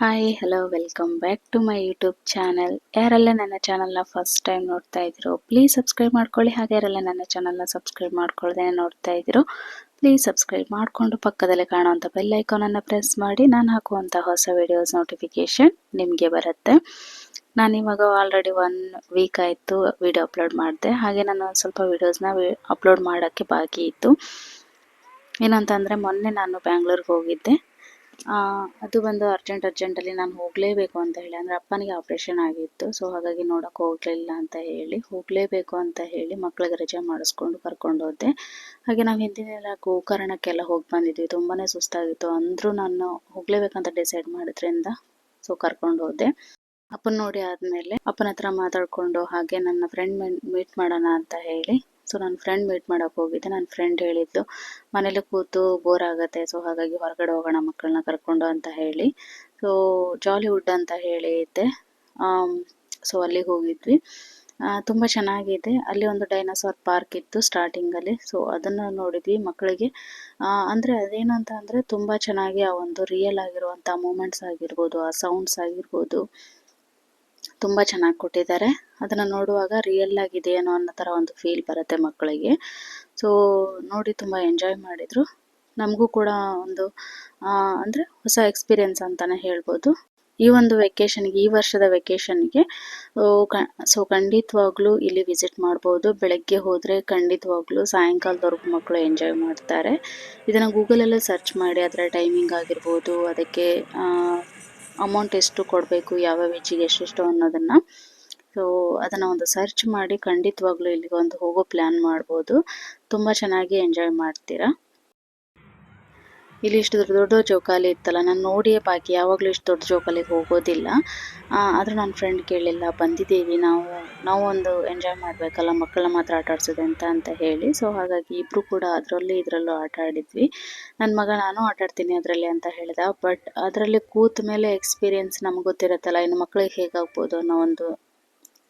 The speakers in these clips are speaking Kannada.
Hi hello welcome back to my YouTube channel ಯಾರೆಲ್ಲ ನನ್ನ ಚಾನಲ್ನ ಫಸ್ಟ್ ಟೈಮ್ ನೋಡ್ತಾ ಇದ್ರು ಪ್ಲೀಸ್ ಸಬ್ಸ್ಕ್ರೈಬ್ ಮಾಡ್ಕೊಳ್ಳಿ. ಹಾಗೆ ಯಾರೆಲ್ಲ ನನ್ನ ಚಾನಲ್ನ ಸಬ್ಸ್ಕ್ರೈಬ್ ಮಾಡ್ಕೊಳ್ದೇ ನೋಡ್ತಾ ಇದ್ರು ಪ್ಲೀಸ್ ಸಬ್ಸ್ಕ್ರೈಬ್ ಮಾಡಿಕೊಂಡು ಪಕ್ಕದಲ್ಲೇ ಕಾಣುವಂಥ ಬೆಲ್ ಐಕಾನನ್ನು ಪ್ರೆಸ್ ಮಾಡಿ. ನಾನು ಹಾಕುವಂಥ ಹೊಸ ವಿಡಿಯೋಸ್ ನೋಟಿಫಿಕೇಷನ್ ನಿಮಗೆ ಬರುತ್ತೆ. ನಾನು ಇವಾಗ ಆಲ್ರೆಡಿ ಒನ್ ವೀಕ್ ಆಯಿತು ವಿಡಿಯೋ ಅಪ್ಲೋಡ್ ಮಾಡಿದೆ. ಹಾಗೆ ನಾನು ಸ್ವಲ್ಪ ವೀಡಿಯೋಸ್ನ ಅಪ್ಲೋಡ್ ಮಾಡೋಕ್ಕೆ ಬಾಕಿ ಇತ್ತು. ಏನಂತಂದರೆ ಮೊನ್ನೆ ನಾನು ಬ್ಯಾಂಗ್ಳೂರ್ಗೆ ಹೋಗಿದ್ದೆ. ಅದು ಬಂದು ಅರ್ಜೆಂಟ್ ಅರ್ಜೆಂಟಲ್ಲಿ ನಾನು ಹೋಗಲೇಬೇಕು ಅಂತ ಹೇಳಿ, ಅಂದರೆ ಅಪ್ಪನಿಗೆ ಆಪ್ರೇಷನ್ ಆಗಿತ್ತು ಸೊ ಹಾಗಾಗಿ ನೋಡೋಕೆ ಹೋಗಲಿಲ್ಲ ಅಂತ ಹೇಳಿ, ಹೋಗಲೇಬೇಕು ಅಂತ ಹೇಳಿ ಮಕ್ಕಳಿಗೆ ರಜೆ ಮಾಡಿಸ್ಕೊಂಡು ಕರ್ಕೊಂಡು ಹೋದೆ. ಹಾಗೆ ನಾವು ಹಿಂದಿನೆಲ್ಲ ಗೋಕರ್ಣಕ್ಕೆಲ್ಲ ಹೋಗಿ ಬಂದಿದ್ವಿ ತುಂಬಾ ಸುಸ್ತಾಗಿತ್ತು, ಅಂದರೂ ನಾನು ಹೋಗಲೇಬೇಕಂತ ಡಿಸೈಡ್ ಮಾಡಿದ್ರಿಂದ ಸೊ ಕರ್ಕೊಂಡು ಹೋದೆ. ಅಪ್ಪನ ನೋಡಿ ಆದಮೇಲೆ ಅಪ್ಪನ ಹತ್ರ ಮಾತಾಡಿಕೊಂಡು, ಹಾಗೆ ನನ್ನ ಫ್ರೆಂಡ್ ಮೀಟ್ ಮಾಡೋಣ ಅಂತ ಹೇಳಿ ಸೊ ನನ್ನ ಫ್ರೆಂಡ್ ಮೀಟ್ ಮಾಡೋಕೆ ಹೋಗಿದ್ದೆ. ನನ್ನ ಫ್ರೆಂಡ್ ಹೇಳಿದ್ದು, ಮನೇಲಿ ಕೂತು ಬೋರ್ ಆಗುತ್ತೆ ಸೊ ಹಾಗಾಗಿ ಹೊರಗಡೆ ಹೋಗೋಣ ಮಕ್ಕಳನ್ನ ಕರ್ಕೊಂಡು ಅಂತ ಹೇಳಿ. ಸೊ ಜಾಲಿವುಡ್ ಅಂತ ಹೇಳಿದ್ದೆ ಸೊ ಅಲ್ಲಿಗೆ ಹೋಗಿದ್ವಿ. ತುಂಬ ಚೆನ್ನಾಗಿದೆ. ಅಲ್ಲಿ ಒಂದು ಡೈನೋಸಾರ್ ಪಾರ್ಕ್ ಇತ್ತು ಸ್ಟಾರ್ಟಿಂಗಲ್ಲಿ ಸೊ ಅದನ್ನು ನೋಡಿದ್ವಿ ಮಕ್ಕಳಿಗೆ. ಅಂದ್ರೆ ಅದೇನು ಅಂತ ಅಂದರೆ ತುಂಬ ಚೆನ್ನಾಗಿ ಆ ಒಂದು ರಿಯಲ್ ಆಗಿರುವಂಥ ಮೂಮೆಂಟ್ಸ್ ಆಗಿರ್ಬೋದು, ಆ ಸೌಂಡ್ಸ್ ಆಗಿರ್ಬೋದು. ತುಂಬ ಚೆನ್ನಾಗಿ ಕೊಟ್ಟಿದ್ದಾರೆ. ಅದನ್ನ ನೋಡುವಾಗ ರಿಯಲ್ ಆಗಿದೆ ಅನ್ನೋ ತರ ಒಂದು ಫೀಲ್ ಬರುತ್ತೆ ಮಕ್ಕಳಿಗೆ. ಸೊ ನೋಡಿ ತುಂಬಾ ಎಂಜಾಯ್ ಮಾಡಿದ್ರು. ನಮಗೂ ಕೂಡ ಒಂದು ಅಂದ್ರೆ ಹೊಸ ಎಕ್ಸ್ಪೀರಿಯನ್ಸ್ ಅಂತಾನೆ ಹೇಳ್ಬೋದು. ಈ ಒಂದು ವೆಕೇಶನ್ಗೆ ಈ ವರ್ಷದ ವೆಕೇಶನ್ಗೆ ಸೊ ಖಂಡಿತವಾಗ್ಲೂ ಇಲ್ಲಿ ವಿಸಿಟ್ ಮಾಡ್ಬೋದು. ಬೆಳಗ್ಗೆ ಹೋದರೆ ಖಂಡಿತವಾಗ್ಲೂ ಸಾಯಂಕಾಲದವರೆಗೂ ಮಕ್ಕಳು ಎಂಜಾಯ್ ಮಾಡ್ತಾರೆ. ಇದನ್ನು ಗೂಗಲಲ್ಲೇ ಸರ್ಚ್ ಮಾಡಿ ಅದರ ಟೈಮಿಂಗ್ ಆಗಿರ್ಬೋದು, ಅದಕ್ಕೆ ಅಮೌಂಟ್ ಎಷ್ಟು ಕೊಡಬೇಕು, ಯಾವ ವೆಜ್ಜಿಗೆ ಎಷ್ಟೆಷ್ಟು ಅನ್ನೋದನ್ನು. ಸೊ ಅದನ್ನು ಒಂದು ಸರ್ಚ್ ಮಾಡಿ ಖಂಡಿತವಾಗ್ಲೂ ಇಲ್ಲಿಗೆ ಒಂದು ಹೋಗೋ ಪ್ಲ್ಯಾನ್ ಮಾಡ್ಬೋದು. ತುಂಬ ಚೆನ್ನಾಗಿ ಎಂಜಾಯ್ ಮಾಡ್ತೀರಾ. ಇಲ್ಲಿ ಇಷ್ಟು ದೊಡ್ಡ ದೊಡ್ಡ ಜೋಕಾಲಿ ಇತ್ತಲ್ಲ, ನಾನು ನೋಡಿಯೇ ಬಾಕಿ, ಯಾವಾಗಲೂ ಇಷ್ಟು ದೊಡ್ಡ ಜೋಕಾಲಿಗೆ ಹೋಗೋದಿಲ್ಲ. ಆದರೂ ನನ್ನ ಫ್ರೆಂಡ್ ಕೇಳಿಲ್ಲ, ಬಂದಿದ್ದೀವಿ, ನಾವು ನಾವು ಒಂದು ಎಂಜಾಯ್ ಮಾಡಬೇಕಲ್ಲ, ಮಕ್ಕಳನ್ನ ಮಾತ್ರ ಆಟ ಆಡ್ಸೋದೆ ಅಂತ ಅಂತ ಹೇಳಿ. ಸೊ ಹಾಗಾಗಿ ಇಬ್ಬರು ಕೂಡ ಅದರಲ್ಲಿ, ಇದರಲ್ಲೂ ಆಟ ಆಡಿದ್ವಿ. ನನ್ನ ಮಗ ನಾನು ಆಟ ಆಡ್ತೀನಿ ಅದರಲ್ಲಿ ಅಂತ ಹೇಳಿದ ಬಟ್ ಅದರಲ್ಲಿ ಕೂತ ಮೇಲೆ ಎಕ್ಸ್ಪೀರಿಯನ್ಸ್ ನಮ್ಗೆ ಗೊತ್ತಿರತ್ತಲ್ಲ, ಇನ್ನು ಮಕ್ಕಳಿಗೆ ಹೇಗಾಗ್ಬೋದು ಅನ್ನೋ ಒಂದು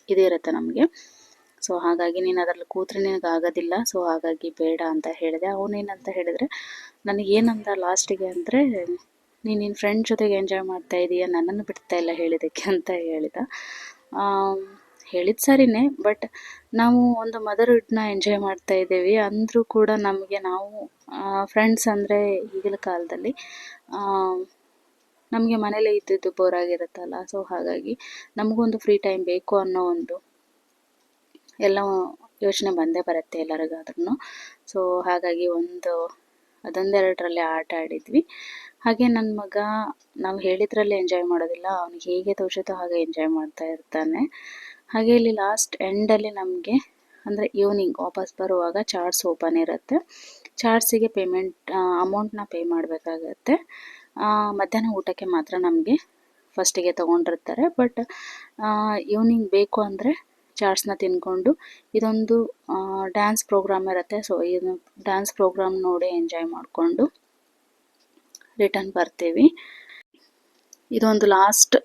ಇದಿರುತ್ತೆ ನಮಗೆ. ಸೊ ಹಾಗಾಗಿ ನೀನು ಅದರಲ್ಲಿ ಕೂತ್ರೆ ನಿನಗೆ ಆಗೋದಿಲ್ಲ. ಸೊ ಹಾಗಾಗಿ ಬೇಡ ಅಂತ ಹೇಳಿದೆ. ಅವನೇನಂತ ಹೇಳಿದರೆ, ನನಗೇನಂದ ಲಾಸ್ಟಿಗೆ ಅಂದರೆ, ನೀನು ನಿನ್ನ ಫ್ರೆಂಡ್ ಜೊತೆಗೆ ಎಂಜಾಯ್ ಮಾಡ್ತಾ ಇದೀಯ? ನನ್ನನ್ನು ಬಿಡ್ತಾ ಇಲ್ಲ ಹೇಳಿದ್ದಕ್ಕೆ ಅಂತ ಹೇಳಿದ. ಹೇಳಿದ ಸರಿನೇ, ಬಟ್ ನಾವು ಒಂದು ಮದರ್ಹುಡ್ನ ಎಂಜಾಯ್ ಮಾಡ್ತಾ ಇದ್ದೀವಿ. ಅಂದರೂ ಕೂಡ ನಮಗೆ ನಾವು ಫ್ರೆಂಡ್ಸ್ ಅಂದರೆ ಈಗಿನ ಕಾಲದಲ್ಲಿ ನಮಗೆ ಮನೇಲೇ ಇದ್ದಿದ್ದು ಬೋರ್ ಆಗಿರುತ್ತಲ್ಲ. ಸೊ ಹಾಗಾಗಿ ನಮಗೊಂದು ಫ್ರೀ ಟೈಮ್ ಬೇಕು ಅನ್ನೋ ಒಂದು ಎಲ್ಲ ಯೋಚನೆ ಬಂದೇ ಬರುತ್ತೆ ಎಲ್ಲರಿಗಾದ್ರೂ ಸೊ ಹಾಗಾಗಿ ಒಂದು, ಅದೊಂದೆರಡರಲ್ಲಿ ಆಟ ಆಡಿದ್ವಿ. ಹಾಗೆ ನನ್ನ ಮಗ, ನಾವು ಹೇಳಿದ್ರಲ್ಲಿ ಎಂಜಾಯ್ ಮಾಡೋದಿಲ್ಲ ಅವ್ನಿಗೆ ಹೇಗೆ ತೋಚುತ್ತೋ ಹಾಗೆ ಎಂಜಾಯ್ ಮಾಡ್ತಾ ಇರ್ತಾನೆ. ಹಾಗೆ ಇಲ್ಲಿ ಲಾಸ್ಟ್ ಎಂಡಲ್ಲಿ ನಮಗೆ, ಅಂದರೆ ಈವ್ನಿಂಗ್ ವಾಪಸ್ ಬರುವಾಗ ಚಾರ್ಟ್ಸ್ ಓಪನ್ ಇರುತ್ತೆ. ಚಾರ್ಟ್ಸಿಗೆ ಪೇಮೆಂಟ್ ಅಮೌಂಟ್ನ ಪೇ ಮಾಡಬೇಕಾಗತ್ತೆ. ಮಧ್ಯಾಹ್ನ ಊಟಕ್ಕೆ ಮಾತ್ರ ನಮಗೆ ಫಸ್ಟಿಗೆ ತೊಗೊಂಡಿರ್ತಾರೆ. ಬಟ್ ಈವ್ನಿಂಗ್ ಬೇಕು ಅಂದರೆ ಚಾಟ್ಸ್ನ ತಿನ್ಕೊಂಡು ಇದೊಂದು ಡ್ಯಾನ್ಸ್ ಪ್ರೋಗ್ರಾಮ್ ಇರುತ್ತೆ. ಸೊ ಇದು ಡ್ಯಾನ್ಸ್ ಪ್ರೋಗ್ರಾಮ್ ನೋಡಿ ಎಂಜಾಯ್ ಮಾಡಿಕೊಂಡು ರಿಟರ್ನ್ ಬರ್ತೀವಿ. ಇದೊಂದು ಲಾಸ್ಟ್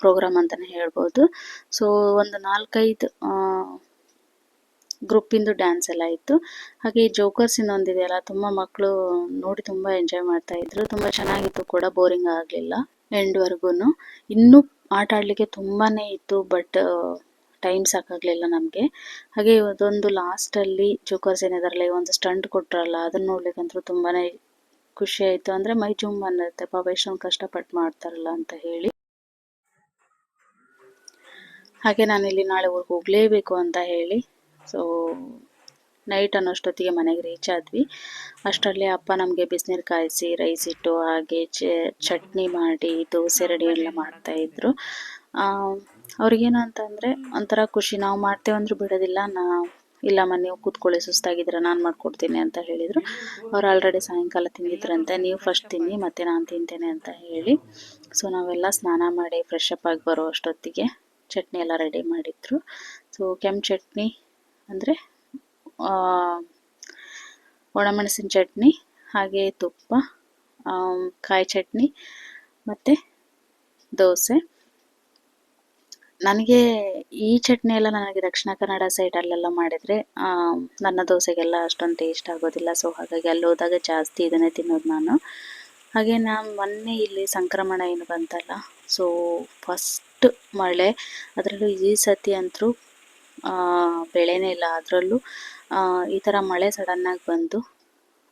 ಪ್ರೋಗ್ರಾಮ್ ಅಂತಲೇ ಹೇಳ್ಬೋದು. ಸೊ ಒಂದು ನಾಲ್ಕೈದು ಗ್ರೂಪಿಂದು ಡ್ಯಾನ್ಸ್ ಎಲ್ಲ ಇತ್ತು. ಹಾಗೆ ಈ ಜೋಕರ್ಸ್ ಇನ್ನೊಂದಿದೆಯಲ್ಲ ತುಂಬ ಮಕ್ಕಳು ನೋಡಿ ತುಂಬ ಎಂಜಾಯ್ ಮಾಡ್ತಾ ಇದ್ರು. ತುಂಬ ಚೆನ್ನಾಗಿತ್ತು ಕೂಡ ಬೋರಿಂಗ್ ಆಗಲಿಲ್ಲ. ಎಂಡ್ವರೆಗೂ ಇನ್ನೂ ಆಟ ಆಡಲಿಕ್ಕೆ ತುಂಬಾ ಇತ್ತು ಬಟ್ ಟೈಮ್ ಸಾಕಾಗಲಿಲ್ಲ ನಮಗೆ. ಹಾಗೆ ಅದೊಂದು ಲಾಸ್ಟಲ್ಲಿ ಜೋಕರ್ಸ್ ಏನಿದಾರಲ್ಲ ಒಂದು ಸ್ಟಂಟ್ ಕೊಟ್ರಲ್ಲ, ಅದನ್ನ ನೋಡ್ಲಿಕ್ಕಂತೂ ತುಂಬಾನೇ ಖುಷಿ ಆಯಿತು. ಅಂದರೆ ಮೈ ಜುಮ್ ಅನ್ನತ್ತೆ, ಪಾಪ ಎಷ್ಟೊಂದು ಕಷ್ಟಪಟ್ಟು ಮಾಡ್ತಾರಲ್ಲ ಅಂತ ಹೇಳಿ. ಹಾಗೆ ನಾನಿಲ್ಲಿ ನಾಳೆ ಊರಿಗೆ ಹೋಗಲೇಬೇಕು ಅಂತ ಹೇಳಿ. ಸೊ ನೈಟ್ ಅನ್ನೋಷ್ಟೊತ್ತಿಗೆ ಮನೆಗೆ ರೀಚ್ ಆದ್ವಿ. ಅಷ್ಟರಲ್ಲಿ ಅಪ್ಪ ನಮಗೆ ಬಿಸಿನೀರು ಕಾಯಿಸಿ ರೈಸ್ ಇಟ್ಟು, ಹಾಗೆ ಚಟ್ನಿ ಮಾಡಿ, ದೋಸೆ ರೆಡಿ ಎಲ್ಲ ಮಾಡ್ತಾಯಿದ್ರು ಅವ್ರಿಗೇನು ಅಂತಂದರೆ ಒಂಥರ ಖುಷಿ, ನಾವು ಮಾಡ್ತೇವೆ ಅಂದ್ರೂ ಬಿಡೋದಿಲ್ಲ, ನಾ ಇಲ್ಲಮ್ಮ ನೀವು ಕೂತ್ಕೊಳ್ಳಿ ಸುಸ್ತಾಗಿದ್ರೆ ನಾನು ಮಾಡ್ಕೊಡ್ತೀನಿ ಅಂತ ಹೇಳಿದರು. ಅವ್ರು ಆಲ್ರೆಡಿ ಸಾಯಂಕಾಲ ತಿಂದಿದ್ರಂತೆ, ನೀವು ಫಸ್ಟ್ ತಿನ್ನಿ, ಮತ್ತೆ ನಾನು ತಿಂತೇನೆ ಅಂತ ಹೇಳಿ. ಸೊ ನಾವೆಲ್ಲ ಸ್ನಾನ ಮಾಡಿ ಫ್ರೆಶ್ ಅಪ್ ಆಗಿ ಬರೋ ಅಷ್ಟೊತ್ತಿಗೆ ಚಟ್ನಿ ಎಲ್ಲ ರೆಡಿ ಮಾಡಿದ್ರು. ಸೊ ಕೆಂಪು ಚಟ್ನಿ ಅಂದರೆ ಒಣಮೆಣಸಿನ ಚಟ್ನಿ, ಹಾಗೆ ತುಪ್ಪ ಕಾಯಿ ಚಟ್ನಿ, ಮತ್ತು ದೋಸೆ. ನನಗೆ ಈ ಚಟ್ನಿ ಎಲ್ಲ ನನಗೆ ದಕ್ಷಿಣ ಕನ್ನಡ ಸೈಡಲ್ಲೆಲ್ಲ ಮಾಡಿದರೆ ನನ್ನ ದೋಸೆಗೆಲ್ಲ ಅಷ್ಟೊಂದು ಟೇಸ್ಟ್ ಆಗೋದಿಲ್ಲ. ಸೊ ಹಾಗಾಗಿ ಅಲ್ಲಿ ಹೋದಾಗ ಜಾಸ್ತಿ ಇದನ್ನೇ ತಿನ್ನೋದು ನಾನು. ಹಾಗೆ ನಾನು ಮೊನ್ನೆ ಇಲ್ಲಿ ಸಂಕ್ರಮಣ ಏನು ಬಂತಲ್ಲ ಸೊ ಫಸ್ಟ್ ಮಳೆ, ಅದರಲ್ಲೂ ಈ ಸತಿ ಅಂತೂ ಬೆಳೆನೇ ಇಲ್ಲ. ಅದರಲ್ಲೂ ಈ ಥರ ಮಳೆ ಸಡನ್ನಾಗಿ ಬಂದು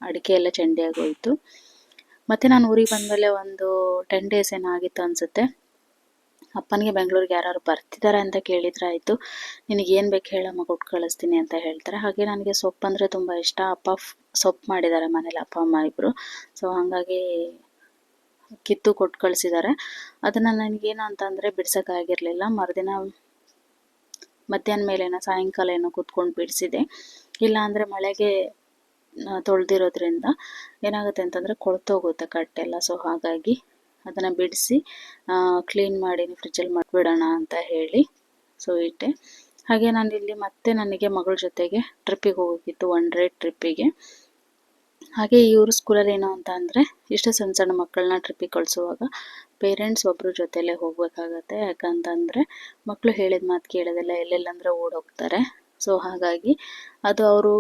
ಅಡಿಕೆ ಎಲ್ಲ ಚೆಂಡಿಯಾಗಿ ಹೋಯಿತು. ಮತ್ತು ನಾನು ಊರಿಗೆ ಬಂದಮೇಲೆ ಒಂದು ಟೆನ್ ಡೇಸ್ ಏನಾಗಿತ್ತು ಅನಿಸುತ್ತೆ ಅಪ್ಪನಿಗೆ ಬೆಂಗಳೂರಿಗೆ ಯಾರು ಬರ್ತಿದ್ದಾರೆ ಅಂತ ಕೇಳಿದ್ರೆ ಆಯಿತು. ನಿನಗೆ ಏನು ಬೇಕು ಹೇಳಮ್ಮ ಕೊಟ್ಟು ಕಳಿಸ್ತೀನಿ ಅಂತ ಹೇಳ್ತಾರೆ. ಹಾಗೆ ನನಗೆ ಸೊಪ್ಪು ಅಂದರೆ ತುಂಬ ಇಷ್ಟ. ಅಪ್ಪ ಸೊಪ್ಪು ಮಾಡಿದ್ದಾರೆ ಮನೇಲಿ, ಅಪ್ಪ, ಅಮ್ಮ ಇಬ್ಬರು ಸೊ ಹಾಗಾಗಿ ಕಿತ್ತು ಕೊಟ್ಟು ಕಳಿಸಿದ್ದಾರೆ. ಅದನ್ನು ನನಗೇನು ಅಂತಂದರೆ ಬಿಡ್ಸೋಕ್ಕಾಗಿರಲಿಲ್ಲ ಮರುದಿನ ಮಧ್ಯಾಹ್ನ ಮೇಲೇನೋ, ಸಾಯಂಕಾಲ ಏನೋ ಕೂತ್ಕೊಂಡು ಬಿಡಿಸಿದೆ. ಇಲ್ಲ ಅಂದರೆ ಮಳೆಗೆ ತೊಳೆದಿರೋದ್ರಿಂದ ಏನಾಗುತ್ತೆ ಅಂತಂದರೆ ಕೊಳ್ತೋಗುತ್ತೆ ಕಟ್ಟೆಲ್ಲ. ಸೊ ಹಾಗಾಗಿ ಅದನ್ನು ಬಿಡಿಸಿ ಕ್ಲೀನ್ ಮಾಡಿ ಫ್ರಿಜ್ಜಲ್ಲಿ ಮಾಡಿಬಿಡೋಣ ಅಂತ ಹೇಳಿ ಸೊ ಇಟ್ಟೆ. ಹಾಗೆ ನಾನು ಇಲ್ಲಿ ಮತ್ತೆ ನನಗೆ ಮಗಳ ಜೊತೆಗೆ ಟ್ರಿಪ್ಪಿಗೆ ಹೋಗೋಕ್ಕಿತ್ತು ಒನ್ ಡೇ ಟ್ರಿಪ್ಪಿಗೆ ಹಾಗೆ ಇವರು ಸ್ಕೂಲಲ್ಲಿ ಏನು ಅಂತ ಅಂದರೆ, ಇಷ್ಟು ಸಣ್ಣ ಸಣ್ಣ ಮಕ್ಕಳನ್ನ ಟ್ರಿಪ್ಪಿಗೆ ಕಳಿಸುವಾಗ ಪೇರೆಂಟ್ಸ್ ಒಬ್ಬರ ಜೊತೆಲೇ ಹೋಗಬೇಕಾಗತ್ತೆ. ಯಾಕಂತಂದರೆ ಮಕ್ಕಳು ಹೇಳಿದ ಮಾತು ಕೇಳೋದಿಲ್ಲ, ಎಲ್ಲೆಲ್ಲಂದ್ರೆ ಓಡೋಗ್ತಾರೆ. ಸೊ ಹಾಗಾಗಿ ಅದು ಅವರು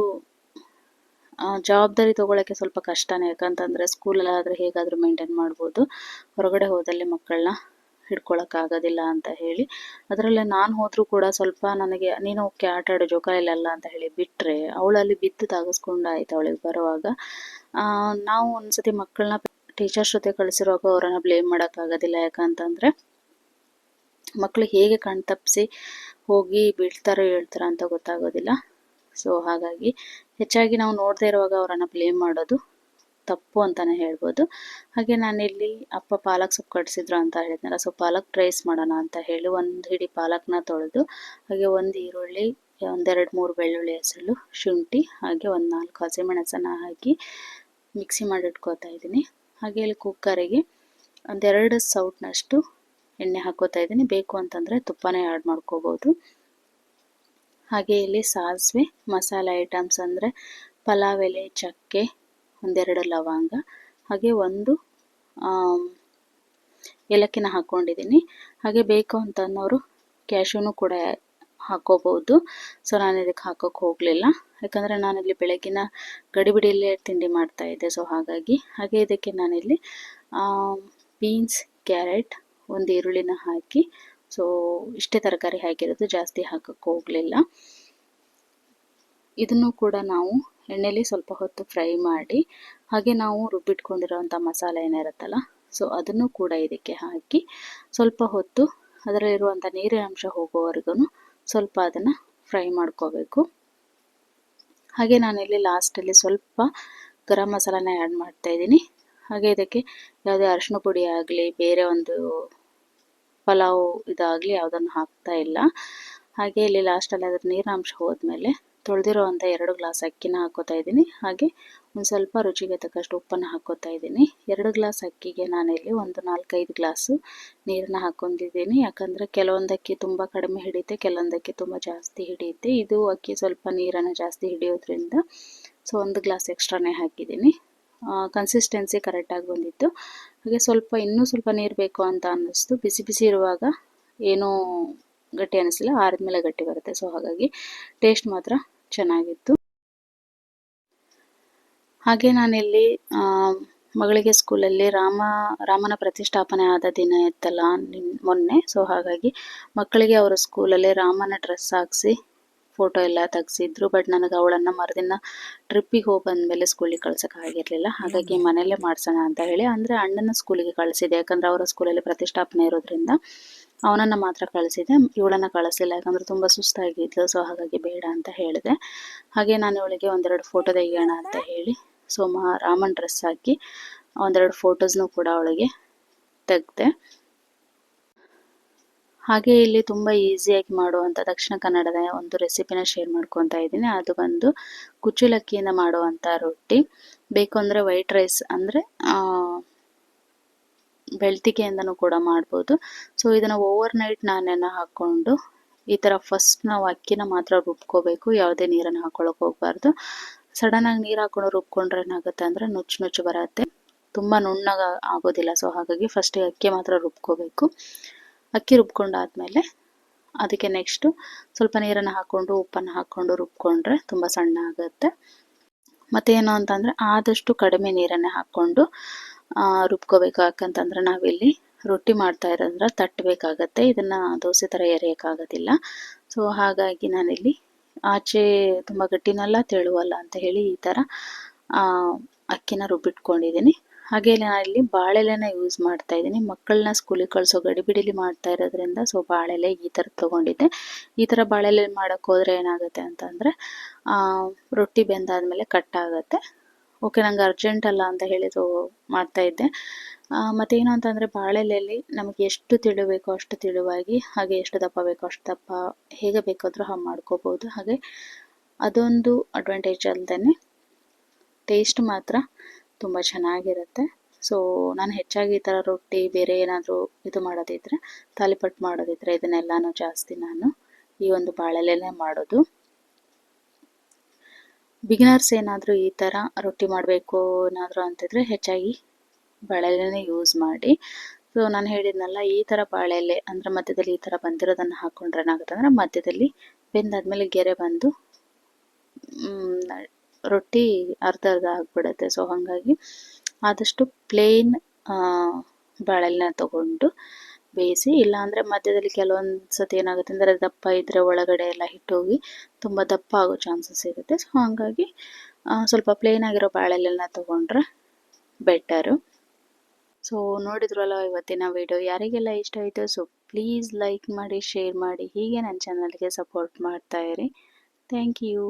ಜವಾಬ್ದಾರಿ ತೊಗೊಳಕ್ಕೆ ಸ್ವಲ್ಪ ಕಷ್ಟನೇ. ಯಾಕಂತಂದರೆ ಆದ್ರೆ ಹೇಗಾದರೂ ಮೇಂಟೈನ್ ಮಾಡ್ಬೋದು. ಹೊರಗಡೆ ಹೋದಲ್ಲಿ ಮಕ್ಕಳನ್ನ ಹಿಡ್ಕೊಳಕ್ಕಾಗೋದಿಲ್ಲ ಅಂತ ಹೇಳಿ. ಅದರಲ್ಲೇ ನಾನು ಹೋದರೂ ಕೂಡ ಸ್ವಲ್ಪ ನನಗೆ, ನೀನು ಓಕೆ, ಆಟ ಆಡೋ ಜೋಕಾಲಿಲಲ್ಲ ಅಂತ ಹೇಳಿ ಬಿಟ್ಟರೆ ಅವಳಲ್ಲಿ ಬಿದ್ದು ತಾಗಿಸ್ಕೊಂಡಾಯ್ತು ಅವಳಿಗೆ ಬರುವಾಗ. ನಾವು ಒಂದ್ಸತಿ ಮಕ್ಕಳನ್ನ ಟೀಚರ್ಸ್ ಜೊತೆ ಕಳಿಸಿರುವಾಗ ಅವರನ್ನು ಬ್ಲೇಮ್ ಮಾಡೋಕ್ಕಾಗೋದಿಲ್ಲ ಯಾಕಂತಂದರೆ ಮಕ್ಕಳು ಹೇಗೆ ಕಣ್ತಪ್ಪಿಸಿ ಹೋಗಿ ಬೀಳ್ತಾರೋ ಹೇಳ್ತಾರೋ ಅಂತ ಗೊತ್ತಾಗೋದಿಲ್ಲ. ಸೊ ಹಾಗಾಗಿ ಹೆಚ್ಚಾಗಿ ನಾವು ನೋಡದೇ ಇರುವಾಗ ಅವರನ್ನು ಬ್ಲೇಮ್ ಮಾಡೋದು ತಪ್ಪು ಅಂತಲೇ ಹೇಳ್ಬೋದು. ಹಾಗೆ ನಾನಿಲ್ಲಿ ಅಪ್ಪ ಪಾಲಕ್ ಸೊಪ್ಪು ಕಟ್ಸಿದ್ರು ಅಂತ ಹೇಳಿದ್ನಲ್ಲ ಸೊ ಪಾಲಕ್ ರೈಸ್ ಮಾಡೋಣ ಅಂತ ಹೇಳಿ ಒಂದು ಹಿಡಿ ಪಾಲಕ್ನ ತೊಳೆದು, ಹಾಗೆ ಒಂದು ಈರುಳ್ಳಿ, ಒಂದೆರಡು ಮೂರು ಬೆಳ್ಳುಳ್ಳಿ ಹೆಸರು, ಶುಂಠಿ, ಹಾಗೆ ಒಂದು ನಾಲ್ಕು ಹಸಿಮೆಣಸನ್ನು ಹಾಕಿ ಮಿಕ್ಸಿ ಮಾಡಿಟ್ಕೋತಾ ಇದ್ದೀನಿ. ಹಾಗೆ ಇಲ್ಲಿ ಕುಕ್ಕರಿಗೆ ಒಂದೆರಡು ಸೌಟ್ನಷ್ಟು ಎಣ್ಣೆ ಹಾಕೋತಾ ಇದ್ದೀನಿ. ಬೇಕು ಅಂತಂದರೆ ತುಪ್ಪನೇ ಆ್ಯಡ್ ಮಾಡ್ಕೋಬೋದು. ಹಾಗೆ ಇಲ್ಲಿ ಸಾಸಿವೆ, ಮಸಾಲ ಐಟಮ್ಸ್ ಅಂದರೆ ಪಲಾವ್, ಎಲೆ, ಚಕ್ಕೆ, ಒಂದೆರಡು ಲವಂಗ, ಹಾಗೆ ಒಂದು ಏಲಕ್ಕಿನ ಹಾಕ್ಕೊಂಡಿದ್ದೀನಿ ಹಾಗೆ ಬೇಕು ಅಂತ ಅನ್ನೋರು ಕ್ಯಾಶೂನು ಕೂಡ ಹಾಕೋಬಹುದು ಸೊ ನಾನು ಇದಕ್ಕೆ ಹಾಕೋಕೆ ಹೋಗಲಿಲ್ಲ. ಯಾಕಂದರೆ ನಾನಿಲ್ಲಿ ಬೆಳಗ್ಗಿನ ಗಡಿಬಿಡಿಯಲ್ಲೇ ತಿಂಡಿ ಮಾಡ್ತಾ ಇದ್ದೆ. ಸೊ ಹಾಗಾಗಿ, ಹಾಗೆ ಇದಕ್ಕೆ ನಾನಿಲ್ಲಿ ಬೀನ್ಸ್ ಕ್ಯಾರೆಟ್ ಒಂದು ಈರುಳ್ಳಿನ ಹಾಕಿ ಸೊ ಇಷ್ಟೇ ತರಕಾರಿ ಹಾಕಿರೋದು ಜಾಸ್ತಿ ಹಾಕೋಕ್ಕೆ ಹೋಗಲಿಲ್ಲ. ಇದನ್ನು ಕೂಡ ನಾವು ಎಣ್ಣೆಲಿ ಸ್ವಲ್ಪ ಹೊತ್ತು ಫ್ರೈ ಮಾಡಿ, ಹಾಗೆ ನಾವು ರುಬ್ಬಿಟ್ಕೊಂಡಿರೋವಂಥ ಮಸಾಲೆ ಏನಿರುತ್ತಲ್ಲ ಸೊ ಅದನ್ನು ಕೂಡ ಇದಕ್ಕೆ ಹಾಕಿ ಸ್ವಲ್ಪ ಹೊತ್ತು ಅದರಲ್ಲಿರುವಂಥ ನೀರಿನ ಅಂಶ ಹೋಗೋವರೆಗೂ ಸ್ವಲ್ಪ ಅದನ್ನು ಫ್ರೈ ಮಾಡ್ಕೋಬೇಕು. ಹಾಗೆ ನಾನಿಲ್ಲಿ ಲಾಸ್ಟಲ್ಲಿ ಸ್ವಲ್ಪ ಗರಂ ಮಸಾಲಾನ ಆ್ಯಡ್ ಮಾಡ್ತಾ ಇದ್ದೀನಿ. ಹಾಗೆ ಇದಕ್ಕೆ ಯಾವುದೇ ಅರಿಶಿನ ಪುಡಿ ಆಗಲಿ, ಬೇರೆ ಒಂದು ಪಲಾವ್ ಇದಾಗಲಿ ಯಾವುದನ್ನು ಹಾಕ್ತಾ ಇಲ್ಲ. ಹಾಗೆ ಇಲ್ಲಿ ಲಾಸ್ಟಲ್ಲಿ ಅದರ ನೀರಿನ ಅಂಶ ಹೋದ್ಮೇಲೆ ತೊಳೆದಿರುವಂಥ ಎರಡು ಗ್ಲಾಸ್ ಅಕ್ಕಿನ ಹಾಕೋತಾ ಇದ್ದೀನಿ. ಹಾಗೆ ಒಂದು ಸ್ವಲ್ಪ ರುಚಿಗೆ ತಕ್ಕಷ್ಟು ಉಪ್ಪನ್ನು ಹಾಕೋತಾ ಇದ್ದೀನಿ. ಎರಡು ಗ್ಲಾಸ್ ಅಕ್ಕಿಗೆ ನಾನಿಲ್ಲಿ ಒಂದು ನಾಲ್ಕೈದು ಗ್ಲಾಸು ನೀರನ್ನ ಹಾಕೊಂಡಿದ್ದೀನಿ ಯಾಕಂದರೆ ಕೆಲವೊಂದು ಅಕ್ಕಿ ತುಂಬ ಕಡಿಮೆ ಹಿಡಿಯುತ್ತೆ ಕೆಲವೊಂದು ಅಕ್ಕಿ ತುಂಬ ಜಾಸ್ತಿ ಹಿಡಿಯುತ್ತೆ. ಇದು ಅಕ್ಕಿ ಸ್ವಲ್ಪ ನೀರನ್ನು ಜಾಸ್ತಿ ಹಿಡಿಯೋದ್ರಿಂದ ಸೊ ಒಂದು ಗ್ಲಾಸ್ ಎಕ್ಸ್ಟ್ರಾನೇ ಹಾಕಿದ್ದೀನಿ. ಕನ್ಸಿಸ್ಟೆನ್ಸಿ ಕರೆಕ್ಟಾಗಿ ಬಂದಿತ್ತು. ಹಾಗೆ ಸ್ವಲ್ಪ ಇನ್ನೂ ಸ್ವಲ್ಪ ನೀರು ಬೇಕು ಅಂತ ಅನ್ನಿಸ್ತು. ಬಿಸಿ ಬಿಸಿ ಇರುವಾಗ ಏನೂ ಗಟ್ಟಿ ಅನ್ನಿಸಿಲ್ಲ ಆರಿದ್ಮೇಲೆ ಗಟ್ಟಿ ಬರುತ್ತೆ. ಸೊ ಹಾಗಾಗಿ ಟೇಸ್ಟ್ ಮಾತ್ರ ಚೆನ್ನಾಗಿತ್ತು. ಹಾಗೆ ನಾನಿಲ್ಲಿ ಮಗಳಿಗೆ ಸ್ಕೂಲಲ್ಲಿ ರಾಮ, ರಾಮನ ಪ್ರತಿಷ್ಠಾಪನೆ ಆದ ದಿನ ಇತ್ತಲ್ಲ ಮೊನ್ನೆ. ಸೊ ಹಾಗಾಗಿ ಮಕ್ಕಳಿಗೆ ಅವರ ಸ್ಕೂಲಲ್ಲಿ ರಾಮನ ಡ್ರೆಸ್ ಹಾಕ್ಸಿ ಫೋಟೋ ಎಲ್ಲ ತೆಗ್ಸಿದ್ರು ಬಟ್ ನನಗೆ ಅವಳನ್ನ ಮರುದಿನ ಟ್ರಿಪ್ಪಿಗೆ ಹೋಗಿ ಬಂದಮೇಲೆ ಸ್ಕೂಲಿಗೆ ಕಳ್ಸೋಕೆ ಆಗಿರಲಿಲ್ಲ. ಹಾಗಾಗಿ ಮನೆಯಲ್ಲೇ ಮಾಡ್ಸೋಣ ಅಂತ ಹೇಳಿ ಅಂದರೆ ಅಣ್ಣನ ಸ್ಕೂಲಿಗೆ ಕಳಿಸಿದೆ ಯಾಕಂದರೆ ಅವರ ಸ್ಕೂಲಲ್ಲಿ ಪ್ರತಿಷ್ಠಾಪನೆ ಇರೋದ್ರಿಂದ ಅವನನ್ನು ಮಾತ್ರ ಕಳಿಸಿದೆ. ಇವಳನ್ನು ಕಳಿಸಿಲ್ಲ ಯಾಕಂದರೆ ತುಂಬ ಸುಸ್ತಾಗಿದ್ಲು ಸೊ ಹಾಗಾಗಿ ಬೇಡ ಅಂತ ಹೇಳಿದೆ. ಹಾಗೆ ನಾನು ಇವಳಿಗೆ ಒಂದೆರಡು ಫೋಟೋ ತೆಗಿಯೋಣ ಅಂತ ಹೇಳಿ ಸೊ ಮಾ ರಾಮನ್ ಡ್ರೆಸ್ ಹಾಕಿ ಒಂದೆರಡು ಫೋಟೋಸ್ನು ಕೂಡ ಅವಳಿಗೆ ತೆಗ್ದೆ. ಹಾಗೆ ಇಲ್ಲಿ ತುಂಬ ಈಸಿಯಾಗಿ ಮಾಡುವಂಥ ದಕ್ಷಿಣ ಕನ್ನಡದ ಒಂದು ರೆಸಿಪಿನ ಶೇರ್ ಮಾಡ್ಕೊತಾ ಇದ್ದೀನಿ. ಅದು ಬಂದು ಕುಚ್ಚಲಕ್ಕಿಯಿಂದ ಮಾಡುವಂಥ ರೊಟ್ಟಿ. ಬೇಕು ಅಂದ್ರೆ ವೈಟ್ ರೈಸ್ ಅಂದ್ರೆ ಬೆಳ್ತಿಗೆಯಿಂದನೂ ಕೂಡ ಮಾಡ್ಬೋದು. ಸೊ ಇದನ್ನ ಓವರ್ ನೈಟ್ ನಾನೆಲ್ಲ ಹಾಕೊಂಡು ಈ ತರ ಫಸ್ಟ್ ನಾವು ಅಕ್ಕಿನ ಮಾತ್ರ ರುಬ್ಕೋಬೇಕು. ಯಾವುದೇ ನೀರನ್ನು ಹಾಕೊಳಕ್ಕೆ ಹೋಗ್ಬಾರ್ದು. ಆಗಿ ನೀರು ಹಾಕೊಂಡು ರುಬ್ಕೊಂಡ್ರೆ ಏನಾಗುತ್ತೆ ಅಂದ್ರೆ ನುಚ್ಚು ನುಚ್ಚು ಬರುತ್ತೆ. ತುಂಬಾ ನುಣ್ಣಗ ಆಗೋದಿಲ್ಲ. ಸೊ ಹಾಗಾಗಿ ಫಸ್ಟ್ ಅಕ್ಕಿ ಮಾತ್ರ ರುಬ್ಕೋಬೇಕು. ಅಕ್ಕಿ ರುಬ್ಕೊಂಡಾದ್ಮೇಲೆ ಅದಕ್ಕೆ ನೆಕ್ಸ್ಟು ಸ್ವಲ್ಪ ನೀರನ್ನು ಹಾಕ್ಕೊಂಡು, ಉಪ್ಪನ್ನು ಹಾಕ್ಕೊಂಡು ರುಬ್ಕೊಂಡ್ರೆ ತುಂಬ ಸಣ್ಣ ಆಗುತ್ತೆ. ಮತ್ತೇನು ಅಂತಂದರೆ ಆದಷ್ಟು ಕಡಿಮೆ ನೀರನ್ನೇ ಹಾಕ್ಕೊಂಡು ರುಬ್ಕೋಬೇಕು ಯಾಕಂತಂದ್ರೆ ನಾವಿಲ್ಲಿ ರೊಟ್ಟಿ ಮಾಡ್ತಾ ಇರೋದ್ರ ತಟ್ಟಬೇಕಾಗತ್ತೆ. ಇದನ್ನು ದೋಸೆ ಥರ ಎರೆಯೋಕ್ಕಾಗೋದಿಲ್ಲ. ಸೊ ಹಾಗಾಗಿ ನಾನಿಲ್ಲಿ ಆಚೆ ತುಂಬ ಗಟ್ಟಿನಲ್ಲ, ತೆಳುವಲ್ಲ ಅಂತ ಹೇಳಿ ಈ ಥರ ಅಕ್ಕಿನ ರುಬ್ಬಿಟ್ಕೊಂಡಿದ್ದೀನಿ. ಹಾಗೆ ನಾನು ಇಲ್ಲಿ ಬಾಳೆಲೆನ ಯೂಸ್ ಮಾಡ್ತಾ ಇದ್ದೀನಿ. ಮಕ್ಕಳನ್ನ ಸ್ಕೂಲಿಗೆ ಕಳಿಸೋ ಗಡಿಬಿಡಿಲಿ ಮಾಡ್ತಾ ಇರೋದ್ರಿಂದ ಸೊ ಬಾಳೆಲೆ ಈ ಥರ ತೊಗೊಂಡಿದ್ದೆ. ಈ ಥರ ಬಾಳೆಲೆ ಮಾಡೋಕ್ಕೆ ಹೋದರೆ ಏನಾಗುತ್ತೆ ಅಂತಂದರೆ ರೊಟ್ಟಿ ಬೆಂದಾದ್ಮೇಲೆ ಆಗುತ್ತೆ. ಓಕೆ ನಂಗೆ ಅರ್ಜೆಂಟ್ ಅಲ್ಲ ಅಂತ ಹೇಳಿದ್ರು ಮಾಡ್ತಾ ಇದ್ದೆ. ಮತ್ತೇನು ಅಂತಂದರೆ ಬಾಳೆಲೆಯಲ್ಲಿ ನಮಗೆ ಎಷ್ಟು ತಿಳಿಬೇಕೋ ಅಷ್ಟು ತಿಳುವಾಗಿ, ಹಾಗೆ ಎಷ್ಟು ದಪ್ಪ ಬೇಕೋ ಅಷ್ಟು ದಪ್ಪ ಹೇಗೆ ಬೇಕಾದರೂ ಹಾಗೆ ಮಾಡ್ಕೋಬೋದು. ಹಾಗೆ ಅದೊಂದು ಅಡ್ವಾಂಟೇಜ್ ಅಲ್ಲದೆ ಟೇಸ್ಟ್ ಮಾತ್ರ ತುಂಬ ಚೆನ್ನಾಗಿರುತ್ತೆ. ಸೊ ನಾನು ಹೆಚ್ಚಾಗಿ ಈ ಥರ ರೊಟ್ಟಿ ಬೇರೆ ಏನಾದರೂ ಇದು ಮಾಡೋದಿದ್ರೆ ತಾಲಿಪಟ್ಟು ಮಾಡೋದಿದ್ರೆ ಇದನ್ನೆಲ್ಲಾನು ಜಾಸ್ತಿ ನಾನು ಈ ಒಂದು ಬಾಳೆಲೆನೇ ಮಾಡೋದು. ಬಿಗಿನರ್ಸ್ ಏನಾದರೂ ಈ ಥರ ರೊಟ್ಟಿ ಮಾಡಬೇಕು ಏನಾದರೂ ಅಂತಿದ್ರೆ ಹೆಚ್ಚಾಗಿ ಬಾಳೆಲೆನೇ ಯೂಸ್ ಮಾಡಿ. ಸೊ ನಾನು ಹೇಳಿದ್ನಲ್ಲ, ಈ ಥರ ಬಾಳೆಲೆ ಅಂದರೆ ಮಧ್ಯದಲ್ಲಿ ಈ ಥರ ಬಂದಿರೋದನ್ನು ಹಾಕ್ಕೊಂಡ್ರೆ ಏನಾಗುತ್ತೆ ಅಂದರೆ ಮಧ್ಯದಲ್ಲಿ ಬೆಂದಾದ್ಮೇಲೆ ಗೆರೆ ಬಂದು ರೊಟ್ಟಿ ಅರ್ಧ ಅರ್ಧ ಆಗಿಬಿಡುತ್ತೆ. ಸೊ ಹಾಗಾಗಿ ಆದಷ್ಟು ಪ್ಲೇನ್ ಬಾಳೆಲ್ನ ತಗೊಂಡು ಬೇಯಿಸಿ, ಇಲ್ಲಾಂದರೆ ಮಧ್ಯದಲ್ಲಿ ಕೆಲವೊಂದು ಸತಿ ಏನಾಗುತ್ತೆ ಅಂದರೆ ದಪ್ಪ ಇದ್ದರೆ ಒಳಗಡೆ ಎಲ್ಲ ಹಿಟ್ಟೋಗಿ ತುಂಬ ದಪ್ಪ ಆಗೋ ಚಾನ್ಸಸ್ ಇರುತ್ತೆ. ಸೊ ಹಾಗಾಗಿ ಸ್ವಲ್ಪ ಪ್ಲೇನ್ ಆಗಿರೋ ಬಾಳೆಲೆಲ್ಲ ತೊಗೊಂಡ್ರೆ ಬೆಟರು ಸೊ ನೋಡಿದ್ರಲ್ಲ ಇವತ್ತಿನ ವಿಡಿಯೋ ಯಾರಿಗೆಲ್ಲ ಇಷ್ಟ ಆಯಿತು ಸೊ ಪ್ಲೀಸ್ ಲೈಕ್ ಮಾಡಿ ಶೇರ್ ಮಾಡಿ. ಹೀಗೆ ನನ್ನ ಚಾನಲ್ಗೆ ಸಪೋರ್ಟ್ ಮಾಡ್ತಾ ಇರಿ. Thank you